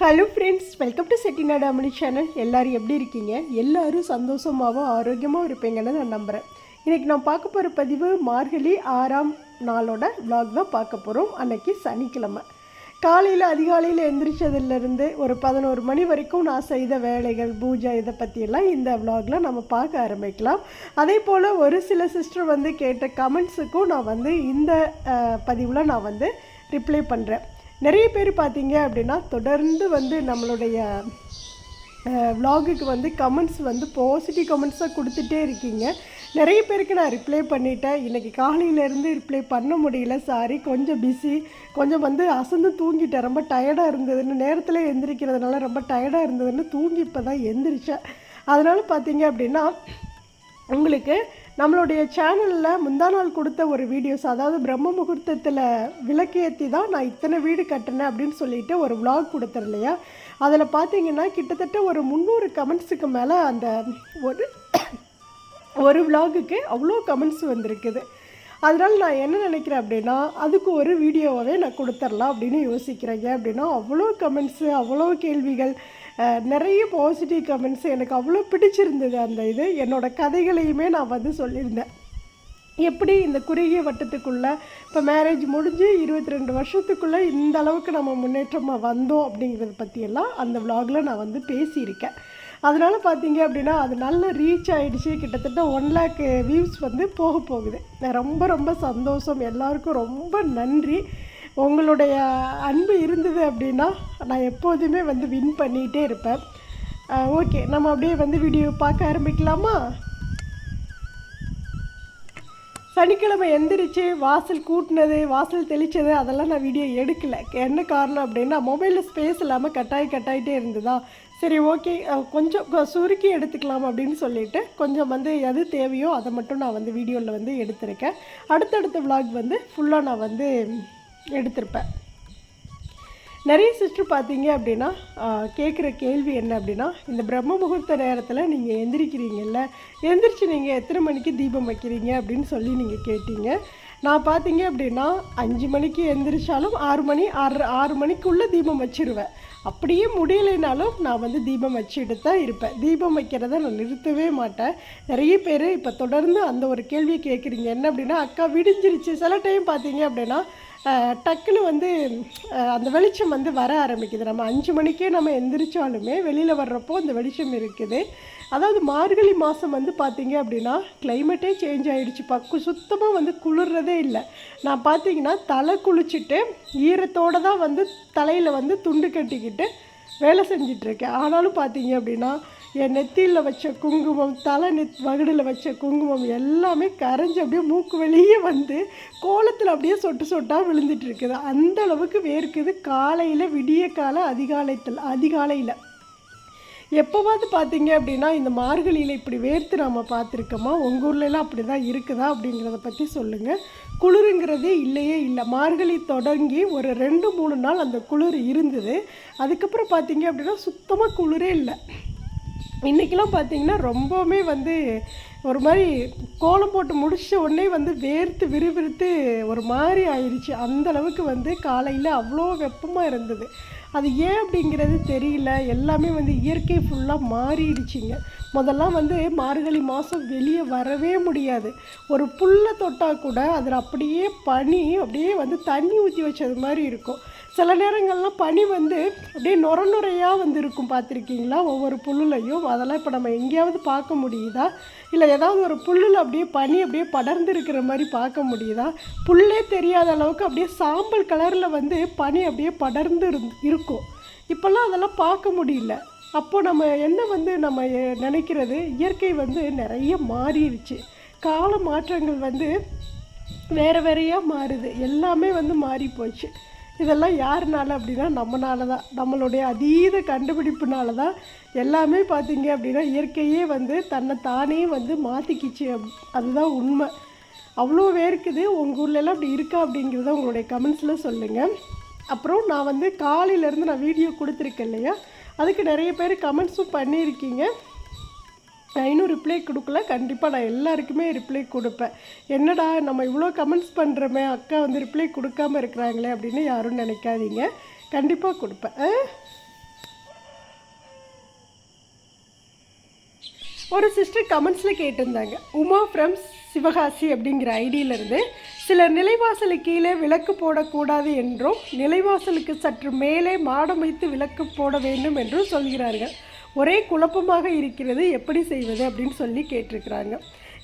Hello friends welcome to Chettinad Amani channel எல்லோரும் எப்படி இருக்கீங்க? எல்லோரும் சந்தோஷமாகவும் ஆரோக்கியமாகவும் இருப்பீங்கன்னு நான் நம்புகிறேன் இன்றைக்கி நான் பார்க்க போகிற பதிவு மார்கழி ஆறாம் நாளோட விலாக் தான் பார்க்க போகிறோம் அன்னைக்கு சனிக்கிழமை. காலையில் அதிகாலையில் எந்திரிச்சதுலேருந்து ஒரு பதினோரு மணி வரைக்கும் நான் செய்த வேலைகள் பூஜை இதை பற்றியெல்லாம் இந்த விலாகில் நம்ம பார்க்க ஆரம்பிக்கலாம். அதே போல் ஒரு சில சிஸ்டர் வந்து கேட்ட கமெண்ட்ஸுக்கும் நான் வந்து இந்த பதிவில் நான் வந்து ரிப்ளை பண்ணுறேன் நிறைய பேர் பார்த்தீங்க அப்படின்னா தொடர்ந்து வந்து நம்மளுடைய விலாகுக்கு வந்து கமெண்ட்ஸ் வந்து பாசிட்டிவ் கமெண்ட்ஸாக கொடுத்துட்டே இருக்கீங்க. நிறைய பேருக்கு நான் ரிப்ளை பண்ணிட்டேன். இன்றைக்கி காலையிலேருந்து ரிப்ளை பண்ண முடியல சாரி கொஞ்சம் பிஸி கொஞ்சம் வந்து அசந்து தூங்கிட்டேன். ரொம்ப டயர்டாக இருந்ததுன்னு நேரத்தில் எந்திரிக்கிறதுனால ரொம்ப டயர்டாக இருந்ததுன்னு தூங்கி இப்போ தான் எந்திரிச்சேன். அதனால் பார்த்தீங்க அப்படின்னா உங்களுக்கு நம்மளுடைய சேனலில் முந்தா நாள் கொடுத்த ஒரு வீடியோஸ் அதாவது பிரம்ம முகூர்த்தத்தில் விளக்கேற்றி தான் நான் இத்தனை வீடு கட்டினேன் அப்படின்னு சொல்லிட்டு ஒரு விளாக் கொடுத்தேன் இல்லையா? அதில் பார்த்தீங்கன்னா கிட்டத்தட்ட ஒரு முந்நூறு கமெண்ட்ஸுக்கு மேலே அந்த ஒரு ஒரு விளாகுக்கு அவ்வளோ கமெண்ட்ஸ் வந்திருக்குது. அதனால் நான் என்ன நினைக்கிறேன் அப்படின்னா அதுக்கு ஒரு வீடியோவாகவே நான் கொடுத்துர்லாம் அப்படின்னு யோசிக்கிறேன். ஏன் அப்படின்னா அவ்வளோ கமெண்ட்ஸு அவ்வளோ கேள்விகள் நிறைய பாசிட்டிவ் கமெண்ட்ஸ் எனக்கு அவ்வளோ பிடிச்சிருந்தது அந்த இது. என்னோடய கதைகளையுமே நான் வந்து சொல்லியிருந்தேன். எப்படி இந்த குறுகிய வட்டத்துக்குள்ளே இப்போ மேரேஜ் முடிஞ்சு இருபத்தி ரெண்டு வருஷத்துக்குள்ளே இந்த அளவுக்கு நம்ம முன்னேற்றமாக வந்தோம் அப்படிங்கிறத பற்றியெல்லாம் அந்த vlogல நான் வந்து பேசியிருக்கேன். அதனால் பார்த்தீங்க அப்படின்னா அது நல்ல ரீச் ஆகிடுச்சு கிட்டத்தட்ட ஒன் லேக் வியூஸ் வந்து போக போகுது. நான் ரொம்ப ரொம்ப சந்தோஷம். எல்லாருக்கும் ரொம்ப நன்றி. உங்களுடைய அன்பு இருந்தது அப்படின்னா நான் எப்போதுமே வந்து வின் பண்ணிகிட்டே இருப்பேன். ஓகே நம்ம அப்படியே வந்து வீடியோ பார்க்க ஆரம்பிக்கலாமா? சனிக்கிழமை எந்திரிச்சு வாசல் கூட்டினது வாசல் தெளித்தது அதெல்லாம் நான் வீடியோ எடுக்கலை. என்ன காரணம் அப்படின்னா மொபைலில் ஸ்பேஸ் இல்லாமல் கட்டாயி கட்டாயிட்டே இருந்ததா? சரி ஓகே கொஞ்சம் சுருக்கி எடுத்துக்கலாம் அப்படின்னு சொல்லிட்டு கொஞ்சம் வந்து எது தேவையோ அதை மட்டும் நான் வந்து வீடியோவில் வந்து எடுத்திருக்கேன். அடுத்தடுத்த விலாக் வந்து ஃபுல்லாக நான் வந்து எடுத்திருப்பேன் நிறைய சிஸ்டர் பார்த்தீங்க அப்படின்னா கேட்குற கேள்வி என்ன அப்படின்னா இந்த பிரம்ம முகூர்த்த நேரத்தில் நீங்கள் எந்திரிக்கிறீங்கல்ல எந்திரிச்சு நீங்கள் எத்தனை மணிக்கு தீபம் வைக்கிறீங்க அப்படின்னு சொல்லி நீங்கள் கேட்டீங்க. நான் பார்த்தீங்க அப்படின்னா அஞ்சு மணிக்கு எந்திரிச்சாலும் ஆறு மணி ஆறு ஆறு மணிக்குள்ளே தீபம் வச்சிருவேன். அப்படியே முடியலைனாலும் நான் வந்து தீபம் வச்சுட்டு தான் இருப்பேன். தீபம் வைக்கிறத நான் நிறுத்தவே மாட்டேன். நிறைய பேர் இப்போ தொடர்ந்து அந்த ஒரு கேள்வியை கேட்குறீங்க. என்ன அப்படின்னா அக்கா விடிஞ்சிருச்சு. சில டைம் பார்த்தீங்க அப்படின்னா டக்குன்னு வந்து அந்த வெளிச்சம் வந்து வர ஆரம்பிக்குது. நம்ம அஞ்சு மணிக்கே நம்ம எந்திரிச்சாலுமே வெளியில் வர்றப்போ அந்த வெளிச்சம் இருக்குது. அதாவது மார்கழி மாதம் வந்து பார்த்திங்க அப்படின்னா கிளைமேட்டே சேஞ்ச் ஆகிடுச்சு பக்கு சுத்தமாக வந்து குளிர்றதே இல்லை. நான் பார்த்தீங்கன்னா தலை குளிச்சுட்டு ஈரத்தோடு தான் வந்து தலையில் வந்து துண்டு கட்டிக்கிட்டு வேலை செஞ்சிட்ருக்கேன் ஆனாலும் பார்த்தீங்க அப்படின்னா என் நெத்தியில் வச்ச குங்குமம் தலை நெத் வகுடில் வச்ச குங்குமம் எல்லாமே கரைஞ்சி அப்படியே மூக்கு வெளியே வந்து கோலத்தில் அப்படியே சொட்டு சொட்டாக விழுந்துட்டு இருக்குது. அந்த அளவுக்கு வேர்க்குது காலையில் விடிய கால அதிகாலத்தில் அதிகாலையில். எப்போவாவது பார்த்தீங்க அப்படின்னா இந்த மார்கழியில் இப்படி வேர்த்து நாம் பார்த்துருக்கோமா உங்கள் ஊர்லலாம் அப்படி தான் இருக்குதா அப்படிங்கிறத பற்றி சொல்லுங்கள் குளிருங்கிறதே இல்லையே இல்லை. மார்கழி தொடங்கி ஒரு ரெண்டு மூணு நாள் அந்த குளிர் இருந்தது. அதுக்கப்புறம் பார்த்தீங்க அப்படின்னா சுத்தமாக குளிரே இல்லை. இன்றைக்கெலாம் பார்த்தீங்கன்னா ரொம்பவுமே வந்து ஒரு மாதிரி கோலம் போட்டு முடிச்ச உடனே வந்து வேர்த்து விறுவிறுத்து ஒரு மாதிரி ஆயிடுச்சு அந்தளவுக்கு வந்து காலையில் அவ்வளோ வெப்பமாக இருந்தது. அது ஏன் அப்படிங்கிறது தெரியல. எல்லாமே வந்து இயற்கை ஃபுல்லாக மாறிடுச்சிங்க. முதல்லாம் வந்து மார்கழி மாதம் வெளியே வரவே முடியாது. ஒரு புல்லை தொட்டால் கூட அதில் அப்படியே பனி அப்படியே வந்து தண்ணி ஊற்றி வச்சது மாதிரி இருக்கும். சில நேரங்கள்லாம் பனி வந்து அப்படியே நுர நுரையாக வந்து இருக்கும் பார்த்துருக்கீங்களா? ஒவ்வொரு புல்லுலையும். அதெல்லாம் இப்போ நம்ம எங்கேயாவது பார்க்க முடியுதா? இல்லை ஏதாவது ஒரு புல்லில் அப்படியே பனி அப்படியே படர்ந்து இருக்கிற மாதிரி பார்க்க முடியுதா? புல்லே தெரியாத அளவுக்கு அப்படியே சாம்பல் கலரில் வந்து பனி அப்படியே படர்ந்து இருந்து இருக்கும் இப்போல்லாம் அதெல்லாம் பார்க்க முடியல. அப்போ நம்ம என்ன வந்து நம்ம நினைக்கிறது? இயற்கை வந்து நிறைய மாறிடுச்சு. கால மாற்றங்கள் வந்து வேறு வேறையாக மாறுது. எல்லாமே வந்து மாறி போச்சு. இதெல்லாம் யாருனால அப்படின்னா நம்மனால தான். நம்மளுடைய அதீத கண்டுபிடிப்புனால தான் எல்லாமே பார்த்தீங்க அப்படின்னா இயற்கையே வந்து தன்னை தானே வந்து மாற்றிக்கிச்சு அப் அதுதான் உண்மை. அவ்வளோ வேர்க்குது. உங்கள் ஊர்லலாம் அப்படி இருக்கா அப்படிங்கிறத உங்களுடைய கமெண்ட்ஸில் சொல்லுங்கள் அப்புறம் நான் வந்து காலையிலேருந்து நான் வீடியோ கொடுத்துருக்கேன் இல்லையா? அதுக்கு நிறைய பேர் கமெண்ட்ஸும் பண்ணியிருக்கீங்க. நான் இன்னும் ரிப்ளை கொடுக்கல. கண்டிப்பாக நான் எல்லாருக்குமே ரிப்ளை கொடுப்பேன். என்னடா நம்ம இவ்வளோ கமெண்ட்ஸ் பண்ணுறோமே அக்கா வந்து ரிப்ளை கொடுக்காமல் இருக்கிறாங்களே அப்படின்னு யாரும் நினைக்காதீங்க. கண்டிப்பாக கொடுப்பேன். ஒரு சிஸ்டர் கமெண்ட்ஸில் கேட்டிருந்தாங்க. உமா ஃப்ரம் சிவகாசி அப்படிங்கிற ஐடியிலேருந்து சிலர் நிலைவாசலு கீழே விளக்கு போடக்கூடாது என்றும் நிலைவாசலுக்கு சற்று மேலே மாடம் வைத்து விளக்கு போட வேண்டும் என்றும் சொல்கிறார்கள். ஒரே குழப்பமாக இருக்கிறது எப்படி செய்வது அப்படின்னு சொல்லி கேட்டிருக்கிறாங்க.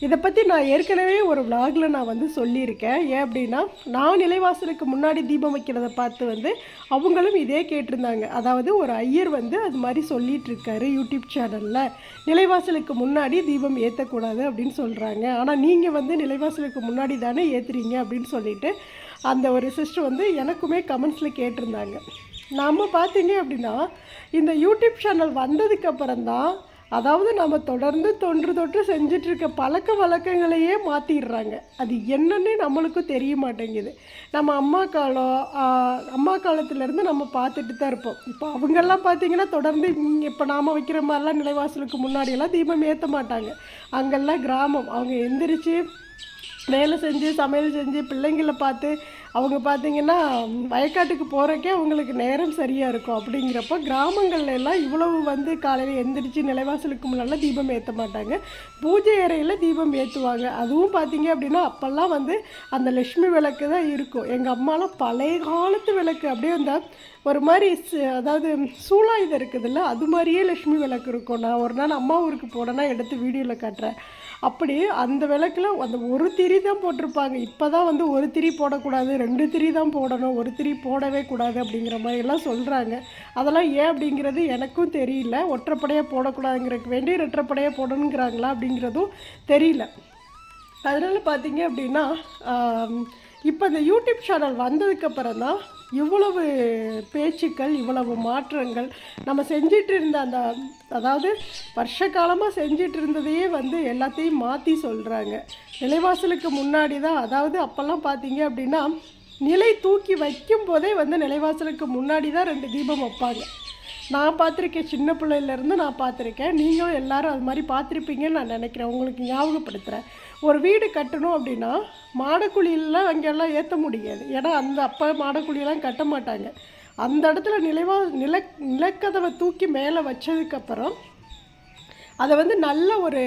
இதை பற்றி நான் ஏற்கனவே ஒரு விளாகில் நான் வந்து சொல்லியிருக்கேன். ஏன் அப்படின்னா நான் நிலைவாசலுக்கு முன்னாடி தீபம் வைக்கிறத பார்த்து வந்து அவங்களும் இதே கேட்டிருந்தாங்க. அதாவது ஒரு ஐயர் வந்து அது மாதிரி சொல்லிட்டு இருக்காரு யூடியூப் சேனலில். நிலைவாசலுக்கு முன்னாடி தீபம் ஏற்றக்கூடாது அப்படின்னு சொல்கிறாங்க ஆனால் நீங்கள் வந்து நிலைவாசலுக்கு முன்னாடி தானே ஏற்றுறீங்க அப்படின்னு சொல்லிட்டு அந்த ஒரு சிஸ்டர் வந்து எனக்குமே கமெண்ட்ஸில் கேட்டிருந்தாங்க. நம்ம பார்த்தீங்க அப்படின்னா இந்த யூடியூப் சேனல் வந்ததுக்கப்புறம் தான் அதாவது நம்ம தொடர்ந்து தொன்று தொற்று செஞ்சிட்ருக்க பழக்க வழக்கங்களையே மாற்றிடுறாங்க அது என்னன்னு நம்மளுக்கும் தெரிய மாட்டேங்குது. நம்ம அம்மா காலம் அம்மா காலத்துலேருந்து நம்ம பார்த்துட்டு தான் இருப்போம். இப்போ அவங்கெல்லாம் பார்த்திங்கன்னா தொடர்ந்து இப்போ நாம் வைக்கிற மாதிரிலாம் நிலைவாசலுக்கு முன்னாடியெல்லாம் தீபம் ஏற்ற மாட்டாங்க. அங்கெல்லாம் கிராமம். அவங்க எந்திரிச்சு வேலை செஞ்சு சமையல் செஞ்சு பிள்ளைங்களை பார்த்து அவங்க பார்த்தீங்கன்னா வயக்காட்டுக்கு போகிறக்கே அவங்களுக்கு நேரம் சரியாக இருக்கும். அப்படிங்கிறப்ப கிராமங்கள்ல எல்லாம் இவ்வளவு வந்து காலையில் எந்திரிச்சு நிலைவாசலுக்கு முன்னால் தீபம் ஏற்ற மாட்டாங்க. பூஜை அறையில் தீபம் ஏற்றுவாங்க அதுவும் பார்த்தீங்க அப்படின்னா அப்போல்லாம் வந்து அந்த லக்ஷ்மி விளக்கு தான் இருக்கும். எங்கள் அம்மாலாம் பழைய காலத்து விளக்கு. அப்படியே அந்த ஒரு மாதிரி சு- அதாவது இது இருக்குதுல்ல அது மாதிரியே லக்ஷ்மி விளக்கு இருக்கும். நான் ஒரு நாள் அம்மா ஊருக்கு போனேன்னா எடுத்து வீடியோவில் காட்டுறேன். அப்படி அந்த விளக்கில் அந்த ஒரு திரி தான் போட்டிருப்பாங்க. இப்போ தான் வந்து ஒரு திரி போடக்கூடாது ரெண்டு திரி தான் போடணும் ஒரு திரி போடவே கூடாது அப்படிங்கிற மாதிரி எல்லாம் சொல்கிறாங்க அதெல்லாம் ஏன் அப்படிங்கிறது எனக்கும் தெரியல. ஒற்றைப்படையாக போடக்கூடாதுங்கிறதுக்கு வேண்டி ரெட்டப்படையாக போடணுங்கிறாங்களா அப்படிங்கிறதும் தெரியல. அதனால் பார்த்தீங்க அப்படின்னா இப்போ இந்த யூடியூப் சேனல் வந்ததுக்கப்புறம் தான் இவ்வளவு பேச்சுக்கள் இவ்வளவு மாற்றங்கள் நம்ம செஞ்சிட்டு இருந்த அந்த அதாவது வருஷ காலமாக செஞ்சிட்டு இருந்ததையே வந்து எல்லாத்தையும் மாற்றி சொல்கிறாங்க நிலைவாசலுக்கு முன்னாடி தான் அதாவது அப்போல்லாம் பார்த்தீங்க அப்படின்னா நிலை தூக்கி வைக்கும் போதே வந்து நிலைவாசலுக்கு முன்னாடி தான் ரெண்டு தீபம் வைப்பாங்க. நான் பார்த்துருக்கேன் சின்ன பிள்ளையிலேருந்து நான் பார்த்துருக்கேன் நீங்களும் எல்லாரும் அது மாதிரி பார்த்துருப்பீங்கன்னு நான் நினைக்கிறேன். உங்களுக்கு ஞாபகப்படுத்துகிறேன் ஒரு வீடு கட்டணும் அப்படின்னா மாடக்குழியெல்லாம் அங்கெல்லாம் ஏற்ற முடியாது. ஏன்னா அந்த அப்போ மாடக்குழியெல்லாம் கட்ட மாட்டாங்க. அந்த இடத்துல நிலைவா நில நிலக்கதவை தூக்கி மேலே வச்சதுக்கப்புறம் அதை வந்து நல்ல ஒரு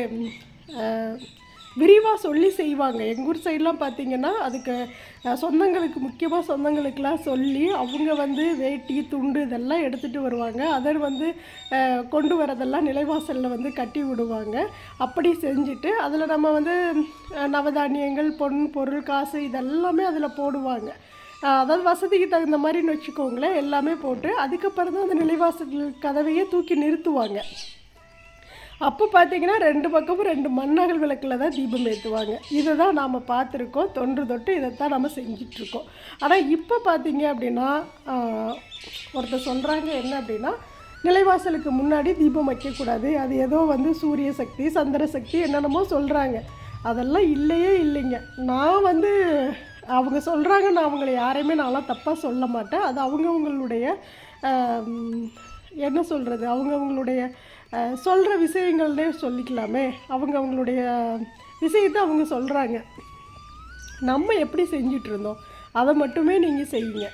விரிவாக சொல்லி செய்வாங்க. எங்கள் ஊர் சைட்லாம் பார்த்தீங்கன்னா அதுக்கு சொந்தங்களுக்கு முக்கியமாக சொந்தங்களுக்கெலாம் சொல்லி அவங்க வந்து வேட்டி துண்டு இதெல்லாம் எடுத்துகிட்டு வருவாங்க. அதை வந்து கொண்டு வரதெல்லாம் நிலைவாசலில் வந்து கட்டி விடுவாங்க. அப்படி செஞ்சுட்டு அதில் நம்ம வந்து நவதானியங்கள் பொன் பொருள் காசு இதெல்லாமே அதில் போடுவாங்க. அதாவது வசதிக்கு தகுந்த மாதிரின்னு வச்சுக்கோங்களேன் எல்லாமே போட்டு அதுக்கப்புறம் தான் அந்த நிலைவாசல் கதவையே தூக்கி நிறுத்துவாங்க. அப்போ பார்த்தீங்கன்னா ரெண்டு பக்கமும் ரெண்டு மண்ணகல் விளக்கில் தான் தீபம் ஏற்றுவாங்க இதை தான் நாம் பார்த்துருக்கோம் தொன்று தொட்டு இதைத்தான் நம்ம செஞ்சிட்ருக்கோம். ஆனால் இப்போ பார்த்தீங்க அப்படின்னா ஒருத்தர் சொல்கிறாங்க என்ன அப்படின்னா நிலைவாசலுக்கு முன்னாடி தீபம் வைக்கக்கூடாது. அது ஏதோ வந்து சூரிய சக்தி சந்திர சக்தி என்னென்னமோ சொல்கிறாங்க அதெல்லாம் இல்லையே இல்லைங்க. நான் வந்து அவங்க சொல்கிறாங்க நான் அவங்கள யாரையுமே நான்லாம் தப்பாக சொல்ல மாட்டேன். அது அவங்கவுங்களுடைய என்ன சொல்கிறது அவங்கவுங்களுடைய சொல்கிற விஷயங்கள்னே சொல்லிக்கலாமே. அவங்க அவங்களுடைய விஷயத்தை அவங்க சொல்கிறாங்க நம்ம எப்படி செஞ்சுட்டு இருந்தோம் அதை மட்டுமே நீங்கள் செய்யுங்க.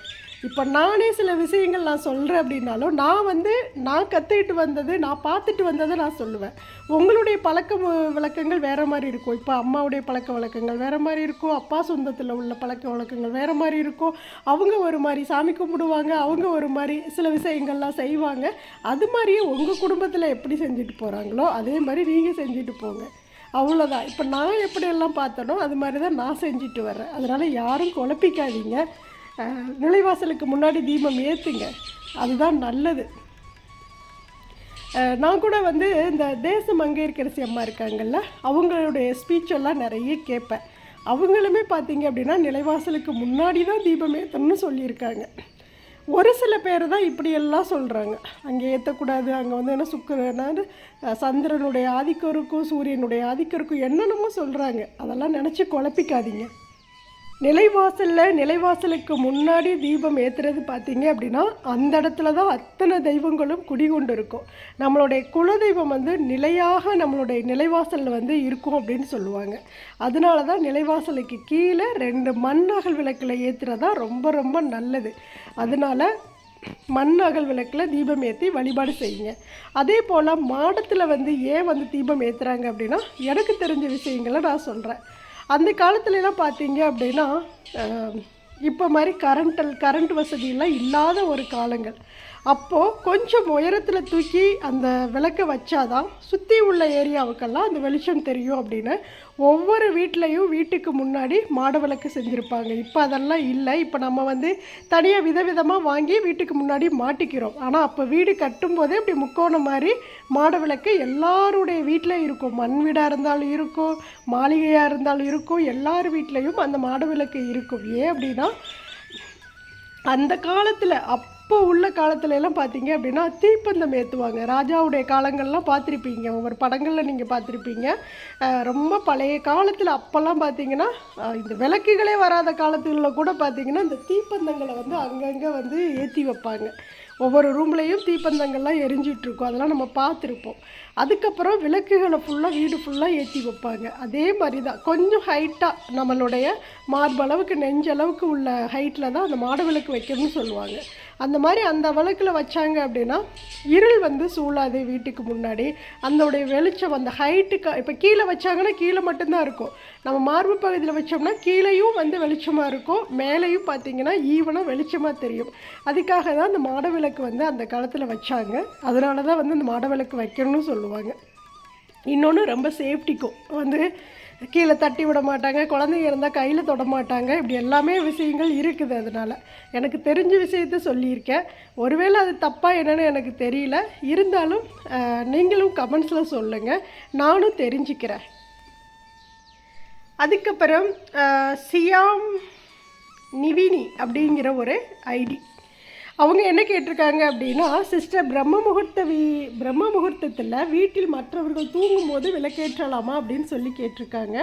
இப்போ நானே சில விஷயங்கள் நான் சொல்கிறேன் அப்படின்னாலும் நான் வந்து நான் கற்றுக்கிட்டு வந்தது நான் பார்த்துட்டு வந்ததை நான் சொல்லுவேன். உங்களுடைய பழக்க வழக்கங்கள் வேறு மாதிரி இருக்கும். இப்போ அம்மாவுடைய பழக்க வழக்கங்கள் வேறு மாதிரி இருக்கும். அப்பா சொந்தத்தில் உள்ள பழக்க வழக்கங்கள் வேறு மாதிரி இருக்கும். அவங்க ஒரு மாதிரி சாமி கும்பிடுவாங்க அவங்க ஒரு மாதிரி சில விஷயங்கள்லாம் செய்வாங்க. அது மாதிரியே உங்கள் குடும்பத்தில் எப்படி செஞ்சுட்டு போகிறாங்களோ அதே மாதிரி நீங்கள் செஞ்சுட்டு போங்க. அவ்வளோதான் இப்போ நான் எப்படியெல்லாம் பார்த்தனோ அது மாதிரி தான் நான் செஞ்சுட்டு வர்றேன். அதனால் யாரும் குழப்பிக்காதீங்க. நுழைவாசலுக்கு நிலைவாசலுக்கு முன்னாடி தீபம் ஏற்றுங்க அதுதான் நல்லது. நான் கூட வந்து இந்த தேச மங்கையர்கரசி அம்மா இருக்காங்கல்ல அவங்களுடைய ஸ்பீச் எல்லாம் நிறைய கேட்பேன். அவங்களுமே பார்த்தீங்க அப்படின்னா நிலைவாசலுக்கு முன்னாடி தான் தீபம் ஏற்றணும்னு சொல்லியிருக்காங்க. ஒரு சில பேர் தான் இப்படியெல்லாம் சொல்கிறாங்க அங்கே ஏற்றக்கூடாது அங்கே வந்து என்ன சுக்கரனாரு சந்திரனுடைய ஆதிக்கம் இருக்கும் சூரியனுடைய ஆதிக்கம் இருக்கும் என்னென்னமோ சொல்கிறாங்க அதெல்லாம் நினச்சி குழப்பிக்காதீங்க. நிலைவாசலில் நிலைவாசலுக்கு முன்னாடி தீபம் ஏற்றுறது பார்த்தீங்க அப்படின்னா அந்த இடத்துல தான் அத்தனை தெய்வங்களும் குடிகொண்டு இருக்கும் நம்மளுடைய குலதெய்வம் வந்து நிலையாக நம்மளுடைய நிலைவாசலில் வந்து இருக்கும் அப்படின்னு சொல்லுவாங்க. அதனால தான் நிலைவாசலுக்கு கீழே ரெண்டு மண்ணகல் விளக்கில் ஏற்றுறதா ரொம்ப ரொம்ப நல்லது. அதனால மண் அகல் விளக்கில் தீபம் ஏற்றி வழிபாடு செய்யுங்க. அதே போல் மாடத்தில் வந்து ஏன் வந்து தீபம் ஏற்றுறாங்க அப்படின்னா எனக்கு தெரிஞ்ச விஷயங்களை நான் சொல்கிறேன் அந்த காலத்துலலாம் பார்த்தீங்க அப்படின்னா இப்போ மாதிரி கரண்டல் கரண்ட் வசதியெல்லாம் இல்லாத ஒரு காலங்கள். அப்போது கொஞ்சம் உயரத்தில் தூக்கி அந்த விளக்கை வச்சாதான் சுற்றி உள்ள ஏரியாவுக்கெல்லாம் அந்த வெளிச்சம் தெரியும் அப்படின்னு ஒவ்வொரு வீட்லேயும் வீட்டுக்கு முன்னாடி மாட விளக்கு செஞ்சுருப்பாங்க. இப்போ அதெல்லாம் இல்லை. இப்போ நம்ம வந்து தனியாக விதவிதமாக வாங்கி வீட்டுக்கு முன்னாடி மாட்டிக்கிறோம். ஆனால் அப்போ வீடு கட்டும்போதே இப்படி முக்கோணம் மாதிரி மாட விளக்கு எல்லாருடைய வீட்டில் இருக்கும். மண் வீடாக இருந்தாலும் இருக்கும் மாளிகையாக இருந்தாலும் இருக்கும். எல்லார் வீட்லேயும் அந்த மாட விளக்கு இருக்கும். ஏன் அப்படின்னா அந்த காலத்தில் அப் அப்போ உள்ள காலத்துல எல்லாம் பார்த்தீங்க அப்படின்னா தீப்பந்தம் ஏற்றுவாங்க ராஜாவுடைய காலங்கள்லாம் பார்த்துருப்பீங்க. ஒவ்வொரு படங்களில் நீங்கள் பார்த்துருப்பீங்க. ரொம்ப பழைய காலத்தில் அப்போல்லாம் பார்த்தீங்கன்னா இந்த விளக்குகளே வராத காலத்துகளில் கூட பார்த்தீங்கன்னா இந்த தீப்பந்தங்களை வந்து அங்கங்கே வந்து ஏற்றி வைப்பாங்க. ஒவ்வொரு ரூம்லேயும் தீப்பந்தங்கள்லாம் எரிஞ்சிட்ருக்கும் அதெல்லாம் நம்ம பார்த்துருப்போம். அதுக்கப்புறம் விளக்குகளை ஃபுல்லாக வீடு ஃபுல்லாக ஏற்றி வைப்பாங்க. அதே மாதிரி தான் கொஞ்சம் ஹைட்டாக நம்மளுடைய மார்பளவுக்கு நெஞ்சளவுக்கு உள்ள ஹைட்டில் தான் அந்த மாட விளக்கு வைக்கணும்னு சொல்லுவாங்க. அந்த மாதிரி அந்த விளக்கில் வச்சாங்க அப்படின்னா இருள் வந்து சூழாது வீட்டுக்கு முன்னாடி. அதோடைய வெளிச்சம் அந்த ஹைட்டுக்கு இப்போ கீழே வச்சாங்கன்னா கீழே மட்டும்தான் இருக்கும். நம்ம மார்பு பகுதியில் வச்சோம்னா கீழேயும் வந்து வெளிச்சமாக இருக்கும். மேலேயும் பார்த்தீங்கன்னா ஈவனாக வெளிச்சமாக தெரியும். அதுக்காக தான் அந்த மாட விளக்கு வந்து அந்த காலத்தில் வச்சாங்க. அதனால தான் வந்து அந்த மாட விளக்கு வைக்கணும்னு போடுவாங்க இன்னொன்று ரொம்ப சேஃப்டிக்கும் வந்து கீழே தட்டி விட மாட்டாங்க குழந்தைங்க இருந்தால் கையில் தொட மாட்டாங்க. இப்படி எல்லாமே விஷயங்கள் இருக்குது அதனால். எனக்கு தெரிஞ்ச விஷயத்த சொல்லியிருக்கேன். ஒருவேளை அது தப்பாக என்னன்னு எனக்கு தெரியல. இருந்தாலும் நீங்களும் கமெண்ட்ஸில் சொல்லுங்கள் நானும் தெரிஞ்சுக்கிறேன். அதுக்கப்புறம் சியாம் நிவினி அப்படிங்கிற ஒரு ஐடி. அவங்க என்ன கேட்டிருக்காங்க அப்படின்னா சிஸ்டர் பிரம்ம முகூர்த்த வீ பிரம்ம முகூர்த்தத்தில் வீட்டில் மற்றவர்கள் தூங்கும்போது விளக்கேற்றலாமா? அப்படின்னு சொல்லி கேட்டிருக்காங்க.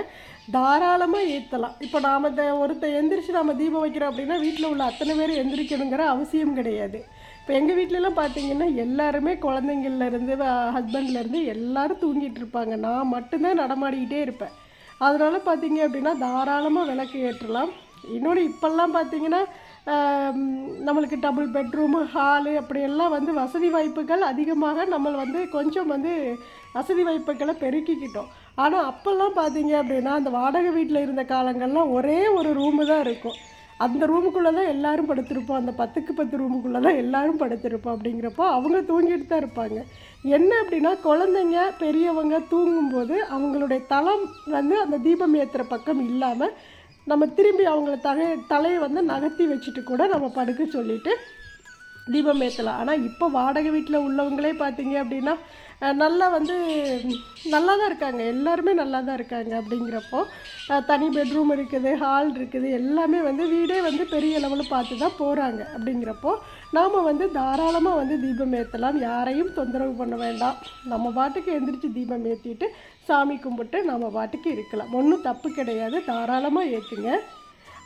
தாராளமாக ஏற்றலாம் இப்போ நாம் த ஒருத்தர் எந்திரிச்சு நாம் தீபம் வைக்கிறோம் அப்படின்னா வீட்டில் உள்ள அத்தனை பேர் எந்திரிக்கணுங்கிற அவசியம் கிடையாது. இப்போ எங்கள் வீட்டிலலாம் பார்த்தீங்கன்னா எல்லாருமே குழந்தைங்கள்லேருந்து ஹஸ்பண்ட்லேருந்து எல்லாரும் தூங்கிட்டு இருப்பாங்க. நான் மட்டும்தான் நடமாடிக்கிட்டே இருப்பேன். அதனால் பார்த்தீங்க அப்படின்னா தாராளமாக விளக்கு ஏற்றலாம். இன்னொன்று இப்போல்லாம் பார்த்தீங்கன்னா நம்மளுக்கு டபுள் பெட்ரூமு ஹாலு அப்படியெல்லாம் வந்து வசதி வாய்ப்புகள் அதிகமாக நம்ம வந்து கொஞ்சம் வந்து வசதி வாய்ப்புகளை பெருக்கிக்கிட்டோம். ஆனால் அப்போல்லாம் பார்த்தீங்க அப்படின்னா அந்த வாடகை வீட்டில் இருந்த காலங்கள்லாம் ஒரே ஒரு ரூமு தான் இருக்கும். அந்த ரூமுக்குள்ளே தான் எல்லோரும் படுத்திருப்போம். அந்த பத்துக்கு பத்து ரூமுக்குள்ளே தான் எல்லோரும் படுத்திருப்போம் அப்படிங்கிறப்போ அவங்க தூங்கிட்டு தான் இருப்பாங்க. என்ன அப்படின்னா குழந்தைங்க பெரியவங்க தூங்கும்போது அவங்களுடைய தளம் வந்து அந்த தீபம் ஏற்றுற பக்கம் இல்லாமல் நம்ம திரும்பி அவங்கள தகை தலையை வந்து நகர்த்தி வச்சுட்டு கூட நம்ம படுக்க சொல்லிவிட்டு தீபம் ஏற்றலாம் ஆனால் இப்போ வாடகை வீட்டில் உள்ளவங்களே பார்த்தீங்க அப்படின்னா நல்லா வந்து நல்லா தான் இருக்காங்க. எல்லாருமே நல்லா தான் இருக்காங்க அப்படிங்கிறப்போ தனி பெட்ரூம் இருக்குது ஹால் இருக்குது எல்லாமே வந்து வீடே வந்து பெரிய லெவலில் பார்த்து தான் போகிறாங்க அப்படிங்கிறப்போ நாம் வந்து தாராளமாக வந்து தீபம் ஏற்றலாம் யாரையும் தொந்தரவு பண்ண வேண்டாம். நம்ம பாட்டுக்கு எந்திரிச்சு தீபம் ஏற்றிட்டு சாமி கும்பிட்டு நம்ம பாட்டுக்கு இருக்கலாம். ஒன்றும் தப்பு கிடையாது. தாராளமாக ஏற்றுங்க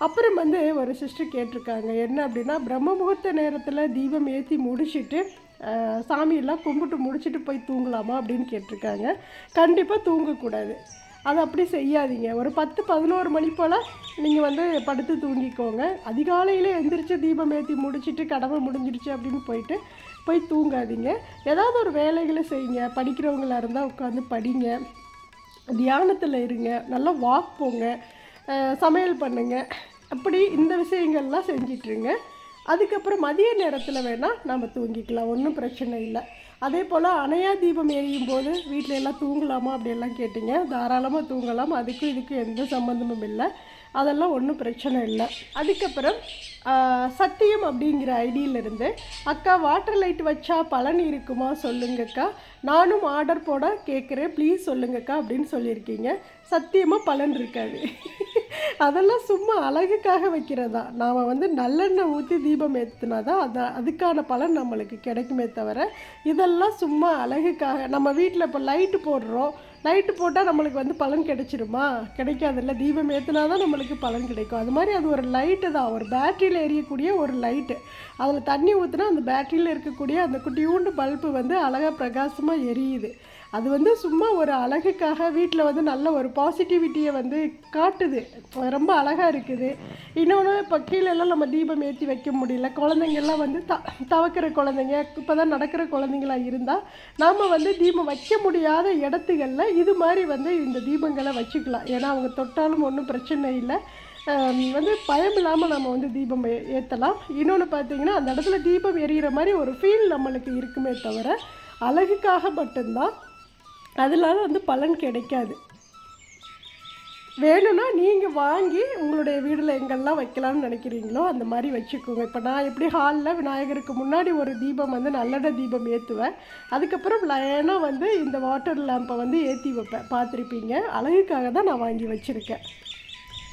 அப்புறம் வந்து ஒரு சிஸ்டர் கேட்டிருக்காங்க. என்ன அப்படின்னா பிரம்ம முகூர்த்த நேரத்தில் தீபம் ஏற்றி முடிச்சுட்டு சாமியெல்லாம் கும்பிட்டு முடிச்சுட்டு போய் தூங்கலாமா அப்படின்னு கேட்டிருக்காங்க. கண்டிப்பாக தூங்கக்கூடாது. அதை அப்படி செய்யாதீங்க. ஒரு பத்து பதினோரு மணி போல் நீங்கள் வந்து படுத்து தூங்கிக்கோங்க. அதிகாலையில் எந்திரிச்சு தீபம் ஏற்றி முடிச்சுட்டு கடமை முடிஞ்சிடுச்சு அப்படின்னு போயிட்டு போய் தூங்காதீங்க. ஏதாவது ஒரு வேலைகளை செய்யுங்க. படிக்கிறவங்களா இருந்தால் உட்காந்து படிங்க. தியானத்தில் இருங்க. நல்லா வாக் போங்க. சமையல் பண்ணுங்கள் அப்படி இந்த விஷயங்கள்லாம் செஞ்சிட்ருங்க அதுக்கப்புறம் மதிய நேரத்தில் வேணால் நம்ம தூங்கிக்கலாம் ஒன்றும் பிரச்சனை இல்லை. அதே போல் அணையா தீபம் எரியும் போது வீட்டில் எல்லாம் தூங்கலாமா அப்படியெல்லாம் கேட்டிங்க. தாராளமாக தூங்கலாம். அதுக்கும் இதுக்கும் எந்த சம்மந்தமும் இல்லை. அதெல்லாம் ஒன்றும் பிரச்சனை இல்லை. அதுக்கப்புறம் சத்தியம் அப்படிங்கிற ஐடியிலிருந்து அக்கா வாட்டர் லைட் வச்சா பலன் இருக்குமா? சொல்லுங்கக்கா. நானும் ஆர்டர் போட கேட்குறேன் ப்ளீஸ் சொல்லுங்கக்கா அப்படின்னு சொல்லியிருக்கீங்க. சத்தியமாக பலன் இருக்காது. அதெல்லாம் சும்மா அழகுக்காக வைக்கிறதா? நாம் வந்து நல்லெண்ணெய் ஊற்றி தீபம் ஏற்றினா தான் அது அதுக்கான பலன் நம்மளுக்கு கிடைக்குமே தவிர இதெல்லாம் சும்மா அழகுக்காக நம்ம வீட்டில் இப்போ லைட்டு போடுறோம். லைட்டு போட்டால் நம்மளுக்கு வந்து பலன் கிடைச்சிருமா? கிடைக்காதுல்ல? தீபம் ஏற்றினா தான் நம்மளுக்கு பலன் கிடைக்கும். அது மாதிரி அது ஒரு லைட்டு தான். ஒரு பேட்டரியில் எரியக்கூடிய ஒரு லைட்டு அதில் தண்ணி ஊற்றினா அந்த பேட்டரியில் இருக்கக்கூடிய அந்த குட்டியூண்டு பல்பு வந்து அழகாக பிரகாசமாக எரியுது. அது வந்து சும்மா ஒரு அழகுக்காக வீட்டில் வந்து நல்ல ஒரு பாசிட்டிவிட்டியை வந்து காட்டுது. ரொம்ப அழகாக இருக்குது. இன்னொன்று இப்போ கீழெல்லாம் நம்ம தீபம் ஏற்றி வைக்க முடியல. குழந்தைங்கள்லாம் வந்து த தவக்கிற குழந்தைங்க இப்போ தான் நடக்கிற குழந்தைங்களா இருந்தால் நாம் வந்து தீபம் வைக்க முடியாத இடத்துகளில் இது மாதிரி வந்து இந்த தீபங்களை வச்சுக்கலாம். ஏன்னா அவங்க தொட்டாலும் ஒன்றும் பிரச்சனை இல்லை. வந்து பயம் இல்லாமல் நம்ம வந்து தீபம் ஏ- ஏற்றலாம் இன்னொன்று பார்த்தீங்கன்னா அந்த இடத்துல தீபம் எரியிற மாதிரி ஒரு ஃபீல் நம்மளுக்கு இருக்குமே தவிர அழகுக்காக மட்டும்தான் அதனால வந்து பலன் கிடைக்காது. வேணும்னா நீங்கள் வாங்கி உங்களுடைய வீட்டில் எங்கெல்லாம் வைக்கலாம்னு நினைக்கிறீங்களோ அந்த மாதிரி வச்சுக்கோங்க. இப்போ நான் எப்படி ஹாலில் விநாயகருக்கு முன்னாடி ஒரு தீபம் வந்து நல்லட தீபம் ஏற்றுவேன் அதுக்கப்புறம் லைனாக வந்து இந்த வாட்டர் லேம்பை வந்து ஏற்றி வைப்பேன். பார்த்துருப்பீங்க. அழகுக்காக தான் நான் வாங்கி வச்சுருக்கேன்.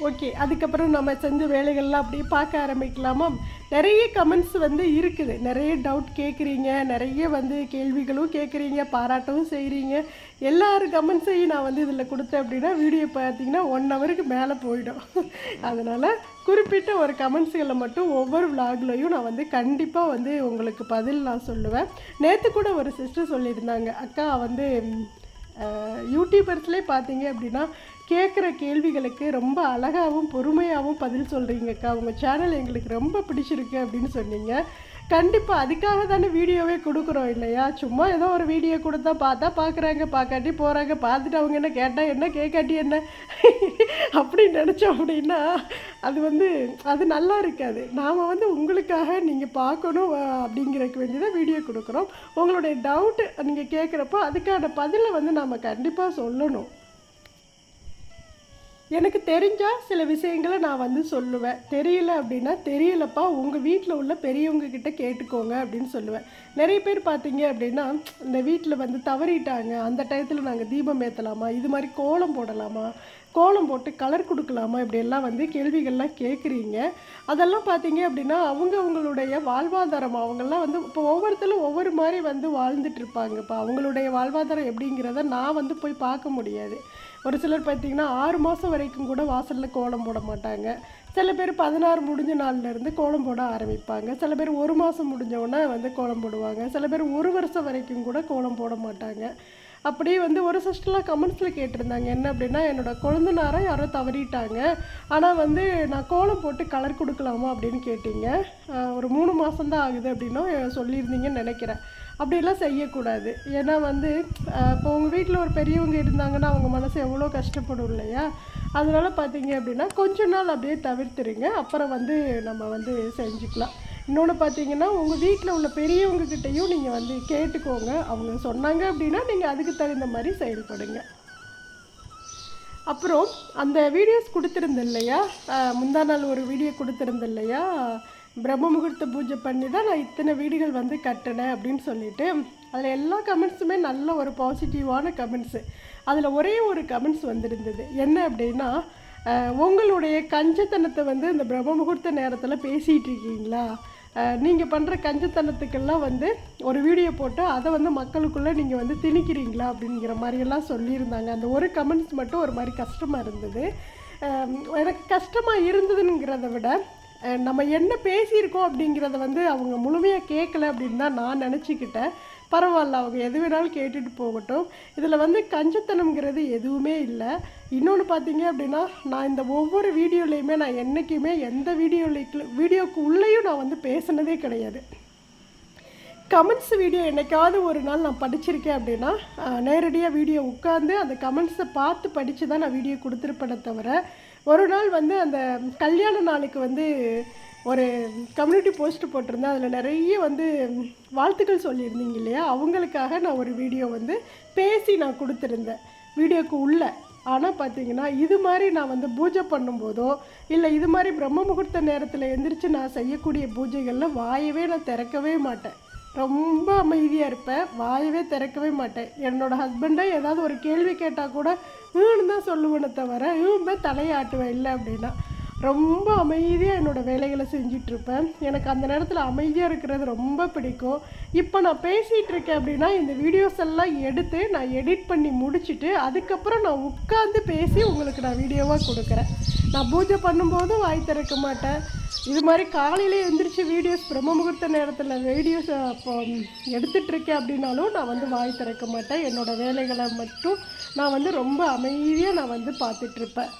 ஓகே அதுக்கப்புறம் நம்ம செஞ்ச வேலைகள்லாம் அப்படியே பார்க்க ஆரம்பிக்கலாமா? நிறைய கமெண்ட்ஸ் வந்து இருக்குது. நிறைய டவுட் கேட்குறீங்க நிறைய வந்து கேள்விகளும் கேட்குறீங்க பாராட்டவும் செய்கிறீங்க எல்லாரும் கமெண்ட்ஸையும் நான் வந்து இதில் கொடுத்தேன் அப்படின்னா வீடியோ பார்த்தீங்கன்னா ஒன் ஹவருக்கு மேலே போயிடும். அதனால் குறிப்பிட்ட ஒரு கமெண்ட்ஸுகளை மட்டும் ஒவ்வொரு விளாக்லையும் நான் வந்து கண்டிப்பாக வந்து உங்களுக்கு பதில் நான் சொல்லுவேன். நேற்று கூட ஒரு சிஸ்டர் சொல்லியிருந்தாங்க. அக்கா வந்து யூடியூபர்ஸ்லேயே பார்த்தீங்க அப்படின்னா கேட்குற கேள்விகளுக்கு ரொம்ப அழகாகவும் பொறுமையாகவும் பதில் சொல்கிறீங்கக்கா உங்கள் சேனல் எங்களுக்கு ரொம்ப பிடிச்சிருக்கு அப்படின்னு சொன்னீங்க. கண்டிப்பாக அதுக்காக தானே வீடியோவே கொடுக்குறோம் இல்லையா? சும்மா ஏதோ ஒரு வீடியோ கொடுத்தா பார்த்தா பார்க்குறாங்க பார்க்காட்டி போகிறாங்க பார்த்துட்டு அவங்க என்ன கேட்டால் என்ன கேட்காட்டி என்ன அப்படின்னு நினச்சோம் அப்படின்னா அது வந்து அது நல்லா இருக்காது. நாம் வந்து உங்களுக்காக நீங்கள் பார்க்கணும் அப்படிங்கிறக்கு அப்படிங்கிறதுக்கு வேண்டி தான் வீடியோ கொடுக்குறோம். உங்களுடைய டவுட்டு நீங்கள் கேட்குறப்போ அதுக்கான பதிலை வந்து நாம் கண்டிப்பாக சொல்லணும். எனக்கு தெரிஞ்சால் சில விஷயங்களை நான் வந்து சொல்லுவேன். தெரியல அப்படின்னா தெரியலப்பா உங்கள் வீட்டில் உள்ள பெரியவங்க கிட்ட கேட்டுக்கோங்க அப்படின்னு சொல்லுவேன். நிறைய பேர் பார்த்தீங்க அப்படின்னா இந்த வீட்டில் வந்து தவறிட்டாங்க. அந்த டயத்தில் நாங்கள் தீபம் ஏற்றலாமா இது மாதிரி கோலம் போடலாமா? கோலம் போட்டு கலர் கொடுக்கலாமா? இப்படியெல்லாம் வந்து கேள்விகள்லாம் கேட்குறீங்க. அதெல்லாம் பார்த்தீங்க அப்படின்னா அவங்க அவங்களுடைய வாழ்வாதாரம் அவங்கெல்லாம் வந்து இப்போ ஒவ்வொருத்தரும் ஒவ்வொரு மாதிரி வந்து வாழ்ந்துட்டுருப்பாங்க இப்போ அவங்களுடைய வாழ்வாதாரம் எப்படிங்கிறத நான் வந்து போய் பார்க்க முடியாது. ஒரு சிலர் பார்த்தீங்கன்னா ஆறு மாதம் வரைக்கும் கூட வாசலில் கோலம் போட மாட்டாங்க. சில பேர் பதினாறு முடிஞ்ச நாள்ல இருந்து கோலம் போட ஆரம்பிப்பாங்க. சில பேர் ஒரு மாதம் முடிஞ்ச உடனே வந்து கோலம் போடுவாங்க. சில பேர் ஒரு வருஷம் வரைக்கும் கூட கோலம் போட மாட்டாங்க. அப்படியே வந்து ஒரு சிஸ்டர்லாம் கமெண்ட்ஸில் கேட்டிருந்தாங்க. என்ன அப்படின்னா என்னோடய கொழுந்தனாரை யாரோ தவறிட்டாங்க. ஆனால் வந்து நான் கோலம் போட்டு கலர் கொடுக்கலாமா அப்படின்னு கேட்டீங்க. ஒரு மூணு மாதம்தான் ஆகுது அப்படின்னும் சொல்லியிருந்தீங்கன்னு நினைக்கிறேன். அப்படியெல்லாம் செய்யக்கூடாது. ஏன்னா வந்து இப்போ உங்கள் வீட்டில் ஒரு பெரியவங்க இருந்தாங்கன்னா அவங்க மனசு எவ்வளோ கஷ்டப்படும் இல்லையா? அதனால் பார்த்தீங்க அப்படின்னா கொஞ்ச நாள் அப்படியே தவிர்த்துருங்க. அப்புறம் வந்து நம்ம வந்து செஞ்சுக்கலாம். இன்னொன்று பார்த்தீங்கன்னா உங்கள் வீட்டில் உள்ள பெரியவங்க கிட்டேயும் நீங்கள் வந்து கேட்டுக்கோங்க. அவங்க சொன்னாங்க அப்படின்னா நீங்கள் அதுக்கு தகுந்த மாதிரி செயல்படுங்க. அப்புறம் அந்த வீடியோஸ் கொடுத்துருந்தேன் இல்லையா? முந்தா நாள் ஒரு வீடியோ கொடுத்துருந்தேன் இல்லையா? பிரம்ம முகூர்த்த பூஜை பண்ணி தான் நான் இத்தனை வீடுகள் வந்து கட்டினேன் அப்படின்னு சொல்லிட்டு அதில் எல்லா கமெண்ட்ஸுமே நல்ல ஒரு பாசிட்டிவான கமெண்ட்ஸு அதில் ஒரே ஒரு கமெண்ட்ஸ் வந்திருந்தது. என்ன அப்படின்னா உங்களுடைய கஞ்சத்தனத்தை வந்து இந்த பிரம்ம முகூர்த்த நேரத்தில் பேசிகிட்டு இருக்கீங்களா? நீங்கள் பண்ணுற கஞ்சத்தனத்துக்கெல்லாம் வந்து ஒரு வீடியோ போட்டு அதை வந்து மக்களுக்குள்ளே நீங்கள் வந்து திணிக்கிறீங்களா அப்படிங்கிற மாதிரியெல்லாம் சொல்லியிருந்தாங்க. அந்த ஒரு கமெண்ட்ஸ் மட்டும் ஒரு மாதிரி கஷ்டமாக இருந்தது. எனக்கு கஷ்டமாக இருந்ததுங்கிறத விட நம்ம என்ன பேசியிருக்கோம் அப்படிங்கிறத வந்து அவங்க முழுமையாக கேட்கல அப்படின்னு தான் நான் நினச்சிக்கிட்டேன். பரவாயில்ல அவங்க எது வேணாலும் கேட்டுட்டு போகட்டும். இதில் வந்து கஞ்சத்தனம்ங்கிறது எதுவுமே இல்லை. இன்னொன்று பார்த்தீங்க அப்படின்னா நான் இந்த ஒவ்வொரு வீடியோலையுமே நான் என்றைக்குமே எந்த வீடியோலைக்கு வீடியோக்கு உள்ளேயும் நான் வந்து பேசினதே கிடையாது. கமெண்ட்ஸ் வீடியோ என்னைக்காவது ஒரு நாள் நான் படிச்சிருக்கேன் அப்படின்னா நேரடியாக வீடியோ உட்காந்து அந்த கமெண்ட்ஸை பார்த்து படித்து தான் நான் வீடியோ கொடுத்துருப்பேனே தவிர ஒரு நாள் வந்து அந்த கல்யாண நாளுக்கு வந்து ஒரு கம்யூனிட்டி போஸ்ட் போட்டிருந்தேன். அதில் நிறைய வந்து வாழ்த்துக்கள் சொல்லியிருந்தீங்க இல்லையா? அவங்களுக்காக நான் ஒரு வீடியோ வந்து பேசி நான் கொடுத்துருந்தேன். வீடியோக்கு உள்ள. ஆனால் பார்த்தீங்கன்னா இது மாதிரி நான் வந்து பூஜை பண்ணும்போதோ இல்லை இது மாதிரி பிரம்ம முகூர்த்த நேரத்தில் எந்திரிச்சு நான் செய்யக்கூடிய பூஜைகளில் வாயவே நான் திறக்கவே மாட்டேன். ரொம்ப அமைதியாக இருப்பேன். வாயவே திறக்கவே மாட்டேன். என்னோட ஹஸ்பண்டை ஏதாவது ஒரு கேள்வி கேட்டால் கூட ஈன்னு தான் சொல்லுவேனே தவிர ஈம்ப தலையாட்டுவேன். இல்லை அப்படின்னா ரொம்ப அமைதியாக என்னோடய வேலைகளை செஞ்சிட்ருப்பேன். எனக்கு அந்த நேரத்தில் அமைதியாக இருக்கிறது ரொம்ப பிடிக்கும். இப்போ நான் பேசிகிட்டு இருக்கேன் அப்படின்னா இந்த வீடியோஸ் எல்லாம் எடுத்து நான் எடிட் பண்ணி முடிச்சுட்டு அதுக்கப்புறம் நான் உட்காந்து பேசி உங்களுக்கு நான் வீடியோவாக கொடுக்குறேன். நான் பூஜை பண்ணும்போதும் வாய் திறக்க மாட்டேன். இது மாதிரி காலையிலே எழுந்திரிச்சு வீடியோஸ் பிரம்ம முகூர்த்த நேரத்தில் வீடியோஸ் அப்போ எடுத்துட்ருக்கேன் அப்படின்னாலும் நான் வந்து வாய் திறக்க மாட்டேன். என்னோடய வேலைகளை மட்டும் நான் வந்து ரொம்ப அமைதியாக நான் வந்து பார்த்துட்ருப்பேன்.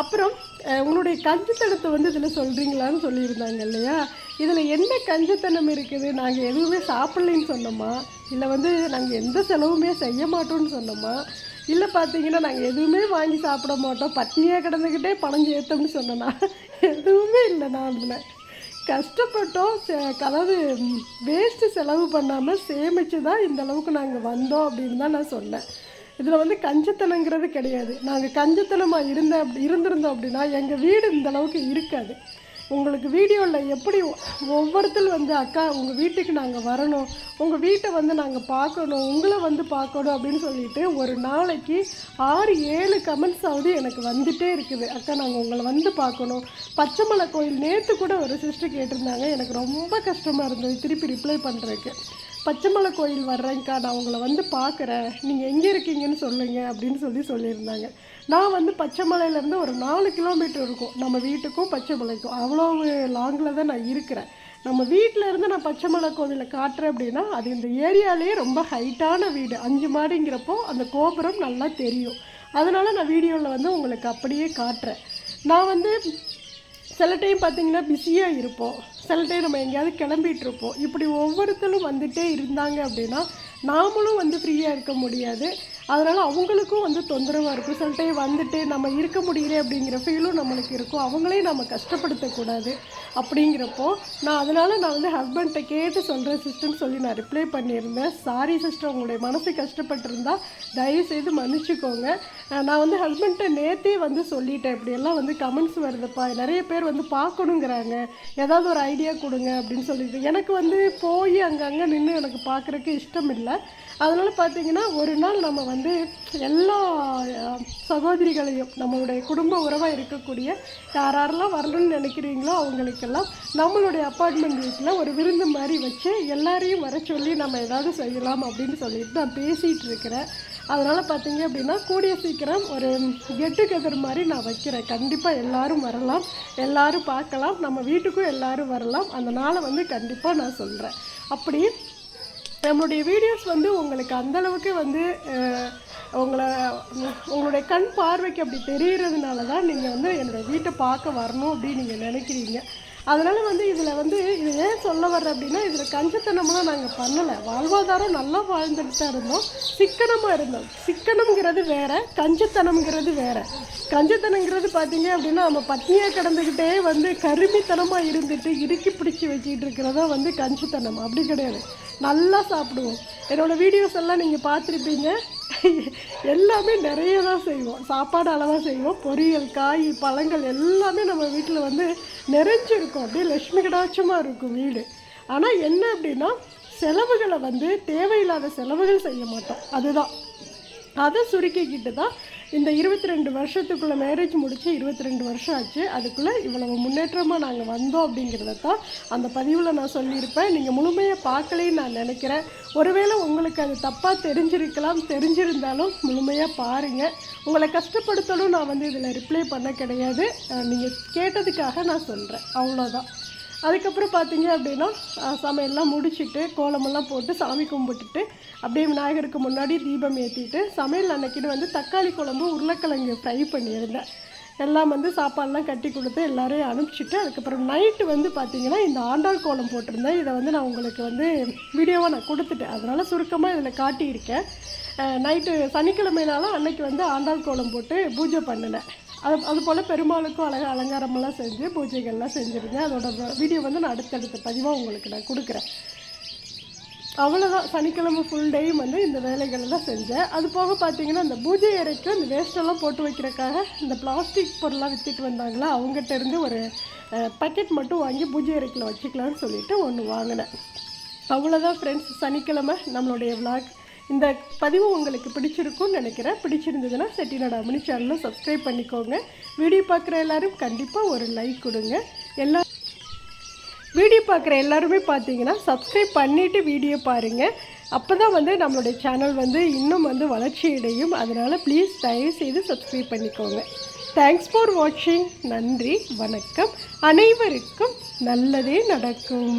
அப்புறம் உங்களுடைய கஞ்சித்தனத்தை வந்து இதில் சொல்கிறீங்களான்னு சொல்லியிருந்தாங்க இல்லையா? இதில் என்ன கஞ்சித்தனம் இருக்குது? நாங்கள் எதுவுமே சாப்பிட்லைன்னு சொன்னோமா? இல்லை வந்து நாங்கள் எந்த செலவுமே செய்ய மாட்டோம்னு சொன்னோமா? இல்லை பார்த்தீங்கன்னா நாங்கள் எதுவுமே வாங்கி சாப்பிட மாட்டோம். பட்னியாக கிடந்துக்கிட்டே பணம் சேர்த்தோம்னு சொன்னேன்னா எதுவுமே இல்லை நான் அதில் கஷ்டப்பட்டோம். செ- அதாவது வேஸ்ட்டு செலவு பண்ணாமல் சேமித்து தான் இந்த அளவுக்கு நாங்கள் வந்தோம் அப்படின்னு தான் நான் சொன்னேன். இதில் வந்து கஞ்சத்தனங்கிறது கிடையாது. நாங்கள் கஞ்சத்தனமாக இருந்த அப்படி இருந்திருந்தோம் அப்படின்னா எங்கள் வீடு இந்த அளவுக்கு இருக்காது. உங்களுக்கு வீடியோவில் எப்படி ஒவ்வொருத்தரும் வந்து அக்கா உங்கள் வீட்டுக்கு நாங்கள் வரணும். உங்கள் வீட்டை வந்து நாங்கள் பார்க்கணும். உங்களை வந்து பார்க்கணும். அப்படின்னு சொல்லிட்டு ஒரு நாளைக்கு ஆறு ஏழு கமெண்ட்ஸாவது எனக்கு வந்துட்டே இருக்குது. அக்கா நாங்கள் உங்களை வந்து பார்க்கணும். பச்சைமலை கோயில் நேற்று கூட ஒரு சிஸ்டர் கேட்டிருந்தாங்க. எனக்கு ரொம்ப கஷ்டமாக இருந்தது. திருப்பி ரிப்ளை பண்ணுறதுக்கு பச்சைமலை கோயில் வர்றேங்க்கா நான் உங்களை வந்து பார்க்குறேன். நீங்கள் எங்கே இருக்கீங்கன்னு சொல்லுங்கள் அப்படின்னு சொல்லி சொல்லியிருந்தாங்க. நான் வந்து பச்சைமலையிலேருந்து ஒரு நாலு கிலோமீட்டர் இருக்கும். நம்ம வீட்டுக்கும் பச்சைமலைக்கும். அவ்வளோ லாங்கில் தான் நான் இருக்கிறேன். நம்ம வீட்டில் இருந்து நான் பச்சைமலை கோவிலை காட்டுறேன் அப்படின்னா அது இந்த ஏரியாலேயே ரொம்ப ஹைட்டான வீடு. அஞ்சு மாடிங்கிறப்போ அந்த கோபுரம் நல்லா தெரியும். அதனால் நான் வீடியோவில் வந்து உங்களுக்கு அப்படியே காட்டுறேன். நான் வந்து சில டைம் பார்த்தீங்கன்னா பிஸியாக இருப்போம். சில டைம் நம்ம எங்கேயாவது கிளம்பிகிட்ருப்போம் இப்படி ஒவ்வொருத்தரும் வந்துகிட்டே இருந்தாங்க அப்படின்னா நாமளும் வந்து ஃப்ரீயாக இருக்க முடியாது. அதனால் அவங்களுக்கும் வந்து தொந்தரவாக இருக்கும். சில டைம் வந்துட்டு நம்ம இருக்க முடியல அப்படிங்கிற ஃபீலும் நம்மளுக்கு இருக்கும். அவங்களையும் நம்ம கஷ்டப்படுத்தக்கூடாது அப்படிங்கிறப்போ நான் அதனால் நான் வந்து ஹஸ்பண்ட்டை கேட்டு சொல்கிறேன் சிஸ்டர்னு சொல்லி நான் ரிப்ளை பண்ணியிருந்தேன். சாரி சிஸ்டர் உங்களுடைய மனசு கஷ்டப்பட்டிருந்தா தயவுசெய்து மன்னிச்சுக்கோங்க. நான் வந்து ஹஸ்பண்ட்டை நேற்றே வந்து சொல்லிட்டேன். இப்படியெல்லாம் வந்து கமெண்ட்ஸ் வருதுப்பா. நிறைய பேர் வந்து பார்க்கணுங்கிறாங்க. ஏதாவது ஒரு ஐடியா கொடுங்க அப்படின்னு சொல்லிட்டு. எனக்கு வந்து போய் அங்கங்கே நின்று எனக்கு பார்க்குறக்கு இஷ்டம் இல்லை. அதனால் பார்த்தீங்கன்னா ஒரு நாள் நம்ம வந்து எல்லா சகோதரிகளையும் நம்மளுடைய குடும்ப உறவாக இருக்கக்கூடிய யார் யாரெல்லாம் வரணும்னு நினைக்கிறீங்களோ அவங்களுக்கெல்லாம் நம்மளுடைய அப்பார்ட்மெண்ட் வீட்டில் ஒரு விருந்து மாதிரி வச்சு எல்லாரையும் வர சொல்லி நம்ம ஏதாவது செய்யலாம் அப்படின்னு சொல்லிட்டு நான் பேசிகிட்டு இருக்கிறேன். அதனால் பார்த்தீங்க அப்படின்னா கூடிய சீக்கிரம் ஒரு கெட் டுகெதர் மாதிரி நான் வைக்கிறேன். கண்டிப்பாக எல்லாரும் வரலாம். எல்லோரும் பார்க்கலாம். நம்ம வீட்டுக்கும் எல்லாரும் வரலாம். அந்த நாளை வந்து கண்டிப்பாக நான் சொல்கிறேன் அப்படி நம்மளுடைய வீடியோஸ் வந்து உங்களுக்கு அந்தளவுக்கு வந்து உங்களை உங்களுடைய கண் பார்வைக்கு அப்படி தெரிகிறதுனால தான் நீங்கள் வந்து என்னோடய வீட்டை பார்க்க வரணும் அப்படின்னு நீங்கள் நினைக்கிறீங்க. அதனால் வந்து இதில் வந்து இது ஏன் சொல்ல வர்ற அப்படின்னா இதில் கஞ்சத்தனம்லாம் நாங்கள் பண்ணலை. வாழ்வாதாரம் நல்லா வாழ்ந்துட்டு தான் இருந்தோம். சிக்கனமாக இருந்தோம். சிக்கனம்ங்கிறது வேறு கஞ்சத்தனம்ங்கிறது வேறு. கஞ்சத்தனங்கிறது பார்த்தீங்க அப்படின்னா நம்ம பட்னியாக கடந்துக்கிட்டே வந்து கருமித்தனமாக இருந்துட்டு இறுக்கி பிடிச்சி வச்சுக்கிட்டு இருக்கிறதா வந்து கஞ்சத்தனம். அப்படி கிடையாது. நல்லா சாப்பிடுவோம். என்னோடய வீடியோஸ் எல்லாம் நீங்கள் பார்த்துருப்பீங்க. எல்லாமே நிறைய தான் செய்வோம். சாப்பாடு அளவாக செய்வோம். பொரியல் காய் பழங்கள் எல்லாமே நம்ம வீட்டில் வந்து நிறைஞ்சிருக்கும். அப்படியே லட்சுமி கடாட்சமாக இருக்கும் வீடு. ஆனால் என்ன அப்படின்னா செலவுகளை வந்து தேவையில்லாத செலவுகள் செய்ய மாட்டோம். அதுதான். அதை சுருக்கிக்கிட்டு தான் இந்த இருபத்தி ரெண்டு வருஷத்துக்குள்ளே மேரேஜ் முடித்து இருபத்தி ரெண்டு வருஷம் ஆச்சு. அதுக்குள்ளே இவ்வளவு முன்னேற்றமாக நாங்கள் வந்தோம் அப்படிங்கிறத தான் அந்த பதிவில் நான் சொல்லியிருப்பேன். நீங்கள் முழுமையாக பார்க்கலைன்னு நான் நினைக்கிறேன். ஒருவேளை உங்களுக்கு அது தப்பாக தெரிஞ்சிருக்கலாம் தெரிஞ்சிருந்தாலும் முழுமையாக பாருங்கள் உங்களை கஷ்டப்படுத்தணும் நான் வந்து இதில் ரிப்ளை பண்ண கிடையாது. நீங்கள் கேட்டதுக்காக நான் சொல்கிறேன் அவ்வளோதான் அதுக்கப்புறம் பார்த்தீங்க அப்படின்னா சமையல்லாம் முடிச்சுட்டு கோலமெல்லாம் போட்டு சாமி கும்பிட்டுட்டு அப்படியே விநாயகருக்கு முன்னாடி தீபம் ஏற்றிட்டு சமையல் அன்னைக்குன்னு வந்து தக்காளி குழம்பு உருளைக்கிழங்கு ஃப்ரை பண்ணியிருந்தேன். எல்லாம் வந்து சாப்பாடெலாம் கட்டி கொடுத்து எல்லோரையும் அனுப்பிச்சிட்டு அதுக்கப்புறம் நைட்டு வந்து பார்த்தீங்கன்னா இந்த ஆண்டாள் கோலம் போட்டிருந்தேன். இதை வந்து நான் உங்களுக்கு வந்து வீடியோவாக நான் கொடுத்துட்டேன். அதனால் சுருக்கமாக இதில் காட்டியிருக்கேன். நைட்டு சனிக்கிழமைனாலும் அன்னைக்கு வந்து ஆண்டாள் கோலம் போட்டு பூஜை பண்ணினேன். அது அது போல் பெருமாளுக்கும் அழக அலங்காரமெல்லாம் செஞ்சு பூஜைகள்லாம் செஞ்சுருந்தேன் அதோட வீடியோ வந்து நான் அடுத்தடுத்த பதிவாக உங்களுக்கு நான் கொடுக்குறேன். அவ்வளோதான் சனிக்கிழமை ஃபுல் டேயும் வந்து இந்த வேலைகள் தான் செஞ்சேன். அது போக பார்த்தீங்கன்னா இந்த பூஜை அறைக்கு இந்த வேஸ்டெல்லாம் போட்டு வைக்கிறக்காக இந்த பிளாஸ்டிக் பொருளாக விற்றுட்டு வந்தாங்களா அவங்ககிட்ட இருந்து ஒரு பக்கெட் மட்டும் வாங்கி பூஜை அறைக்கில் வச்சுக்கலான்னு சொல்லிட்டு ஒன்று வாங்கினேன். அவ்வளோதான் ஃப்ரெண்ட்ஸ் சனிக்கிழமை நம்மளுடைய விளாக் இந்த பதிவு உங்களுக்கு பிடிச்சிருக்கும்னு நினைக்கிறேன். பிடிச்சிருந்ததுன்னா செட்டினோட அமினி சேனலை சப்ஸ்கிரைப் பண்ணிக்கோங்க. வீடியோ பார்க்குற எல்லோரும் கண்டிப்பாக ஒரு லைக் கொடுங்க. எல்லா வீடியோ பார்க்குற எல்லாருமே பார்த்தீங்கன்னா சப்ஸ்கிரைப் பண்ணிவிட்டு வீடியோ பாருங்கள் அப்போ தான் வந்து நம்மளுடைய சேனல் வந்து இன்னும் வந்து வளர்ச்சி அடையும். அதனால் ப்ளீஸ் தயவு செய்து சப்ஸ்கிரைப் பண்ணிக்கோங்க. தேங்க்ஸ் ஃபார் வாட்சிங் நன்றி வணக்கம். அனைவருக்கும் நல்லதே நடக்கும்.